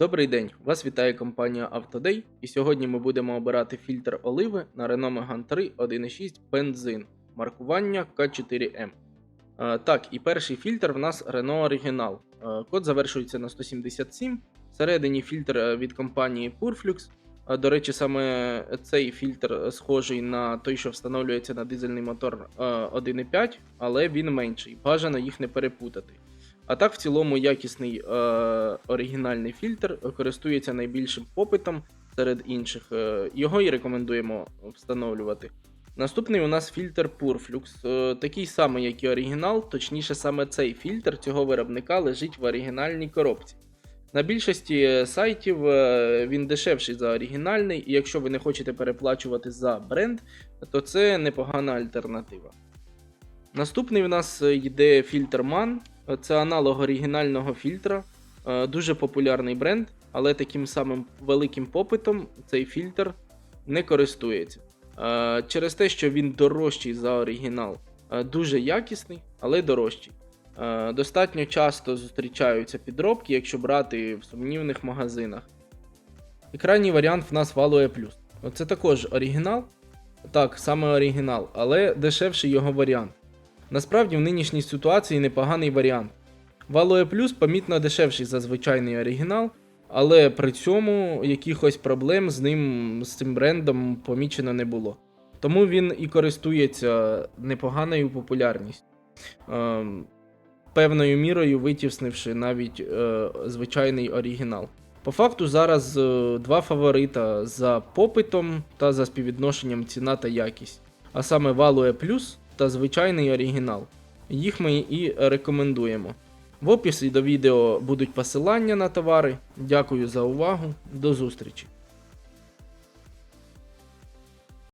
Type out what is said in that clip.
Добрий день! Вас вітає компанія Autoday, і сьогодні ми будемо обирати фільтр оливи на Renault Megane 3 1.6 бензин маркування К4М. Е, Так, і перший фільтр в нас Renault Original. Е, Код завершується на 177. Всередині фільтр е, від компанії Purflux. До речі, саме цей фільтр схожий на той, що встановлюється на дизельний мотор е, 1.5, але він менший. Бажано їх не перепутати. А так, в цілому, якісний е, оригінальний фільтр користується найбільшим попитом серед інших. Е, його і рекомендуємо встановлювати. Наступний у нас фільтр Purflux. Е, такий самий, як і оригінал, точніше, саме цей фільтр цього виробника лежить в оригінальній коробці. На більшості е, сайтів е, він дешевший за оригінальний, і якщо ви не хочете переплачувати за бренд, то це непогана альтернатива. Наступний у нас е, йде фільтр MAN. Це аналог оригінального фільтра, Е, дуже популярний бренд, але таким самим великим попитом цей фільтр не користується. Е, Через те, що він дорожчий за оригінал, Е, дуже якісний, але дорожчий. Достатньо часто зустрічаються підробки, якщо брати в сумнівних магазинах. І крайній варіант в нас Value Plus. Це також оригінал. Так, саме оригінал, але дешевший його варіант. Насправді в нинішній ситуації непоганий варіант. Value Plus помітно дешевший за звичайний оригінал, але при цьому якихось проблем з ним, з цим брендом помічено не було. Тому він і користується непоганою популярністю, ем, певною мірою витіснивши навіть е, звичайний оригінал. По факту зараз е, два фаворита за попитом та за співвідношенням ціна та якість, а саме Value Plus та звичайний оригінал. Їх ми і рекомендуємо. В описі до відео будуть посилання на товари. Дякую за увагу. До зустрічі!